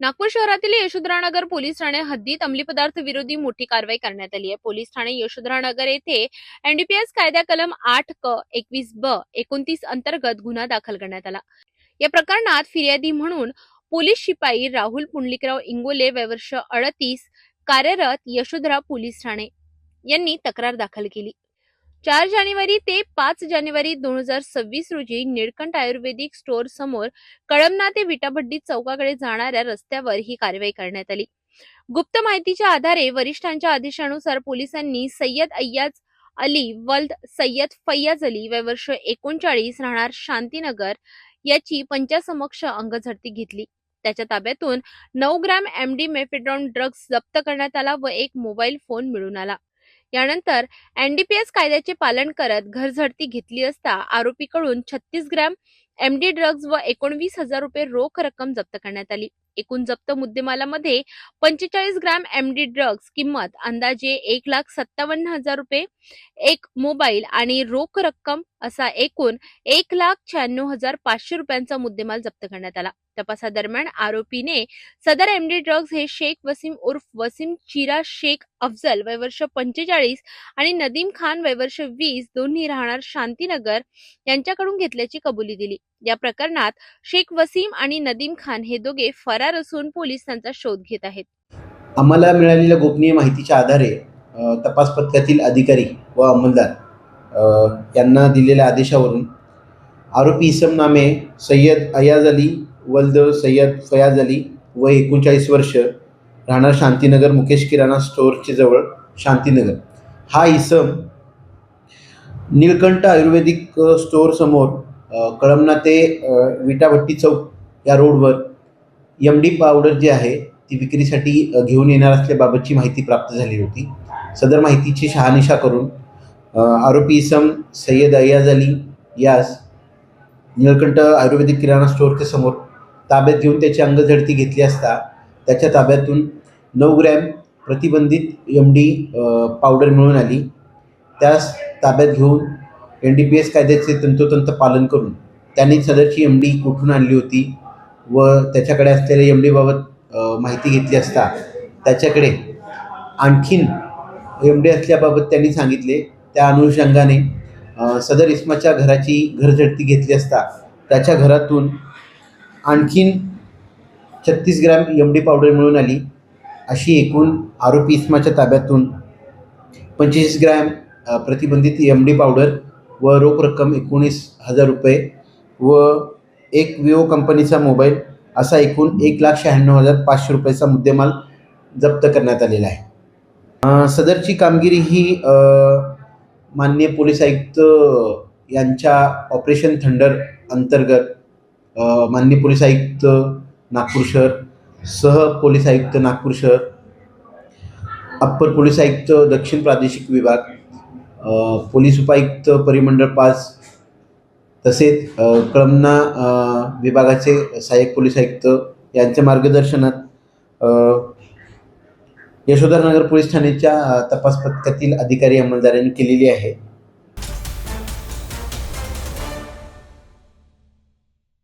नागपूर शहरातील यशोधरानगर पोलीस ठाणे हद्दीत अंमली पदार्थ विरोधी मोठी कारवाई करण्यात आली आहे. पोलीस ठाणे यशोधरानगर येथे एनडीपीएस कायद्या कलम आठ क एकवीस ब एकोणतीस अंतर्गत गुन्हा दाखल करण्यात आला. या प्रकरणात फिर्यादी म्हणून पोलीस शिपाई राहुल पुंडलिकराव इंगोले वयवर्ष अडतीस कार्यरत यशोधरा पोलीस ठाणे यांनी तक्रार दाखल केली. चार जानेवारी ते पाच जानेवारी दोन हजार सव्वीस रोजी निळकंठ आयुर्वेदिक स्टोअर समोर कळमना ते विटाभड्डी चौकाकडे जाणाऱ्या रस्त्यावर ही कारवाई करण्यात आली. गुप्त माहितीच्या आधारे वरिष्ठांच्या आदेशानुसार पोलिसांनी सय्यद अय्याज अली वल्द सय्यद फैयाज अली वय वर्ष एकोणचाळीस राहणार शांतीनगर याची पंचासमक्ष अंगझडती घेतली. त्याच्या ताब्यातून नऊ ग्रॅम एमडी मेफेड्रॉन ड्रग्ज जप्त करण्यात आला व एक मोबाईल फोन मिळून आला. यानंतर एनडीपीएस कायद्याचे पालन करत घरझडती घेतली असता आरोपीकडून छत्तीस ग्रॅम एमडी ड्रग्ज व एकोणवीस हजार रुपये रोख रक्कम जप्त करण्यात आली. एकूण जप्त मुद्देमालामध्ये पंचेचाळीस ग्रॅम एमडी ड्रग्ज किंमत अंदाजे एक लाख सत्तावन्न हजार रुपये एक मोबाईल आणि रोख रक्कम असा एकूण एक लाख शहाण्णव हजार पाचशे रुपयांचा मुद्देमाल जप्त करण्यात आला. तपासादरम्यान आरोपीने सदर एमडी ड्रग्ज हे शेख वसीम उर्फ वसीम चिरा शेख अफजल वयवर्ष पंचेचाळीस आणि नदीम खान वयवर्ष वीस दोन्ही राहणार शांतीनगर यांच्याकडून घेतल्याची कबुली दिली. या प्रकरणात शेख वसीम आणि नदीम खान हे दोघे फरार असून पोलीस त्यांचा शोध घेत आहेत. आम्हाला मिळालेल्या गोपनीय माहितीच्या आधारे तपास पथकातील अधिकारी व अंमलदार यांना दिलेल्या आदेशावरून आरोपी इसम नामे सय्यद अयाज अली वलदेव सय्यद फयाज अली व एकोणचाळीस वर्ष राहणार शांतीनगर मुकेश किराणा स्टोअरच्या जवळ शांतीनगर. हा इसम निळकंठ आयुर्वेदिक स्टोअरसमोर कळमना ते विटाभट्टी चौक या रोडवर एम डी पावडर जी आहे ती विक्रीसाठी घेऊन येणार असल्याबाबतची माहिती प्राप्त झाली होती. सदर माहितीची शहानिशा करून आरोपी इसम सय्यद अयाज अली यास निळकंठ आयुर्वेदिक किराणा स्टोअरच्या समोर ताब्यात घेऊन त्याची अंगझडती घेतली असता त्याच्या ताब्यातून नऊ ग्रॅम प्रतिबंधित एम डी पावडर मिळून आली. त्यास ताब्यात घेऊन एन डी पी एस कायद्याचे तंतोतंत पालन करून त्यांनी सदरची एम डी कुठून आणली होती व त्याच्याकडे असलेल्या एम डीबाबत माहिती घेतली असता त्याच्याकडे आणखीन एम डी असल्याबाबत त्यांनी सांगितले. त्या अनुषंगाने सदर इस्माच्या घराची घरझडती घेतली असता त्याच्या घरातून आणखीन छत्तीस ग्रॅम एम डी पावडर मिळून आली. अशी एकूण आरोपी इस्माच्या ताब्यातून पंचवीस ग्रॅम प्रतिबंधित एम डी पावडर व रोख रक्कम एकोणीस हजार रुपये व एक विवो कंपनीचा मोबाईल असा एकूण एक लाख शहाण्णव हजार पाचशे रुपयाचा मुद्देमाल जप्त करण्यात आलेला आहे. सदरची कामगिरी ही माननीय पोलीस आयुक्त यांच्या ऑपरेशन थंडर अंतर्गत माननीय पोलीस आयुक्त नागपूर शहर सह पोलीस आयुक्त नागपूर शहर अप्पर पोलीस आयुक्त दक्षिण प्रादेशिक विभाग पोलीस उपायुक्त परिमंडळ पाच तसेच कळमना विभागाचे सहाय्यक पोलीस आयुक्त यांच्या मार्गदर्शनात अ, यशोधरनगर पोलीस ठाण्याच्या तपास पथकातील अधिकारी अंमलदारांनी केलेली आहे.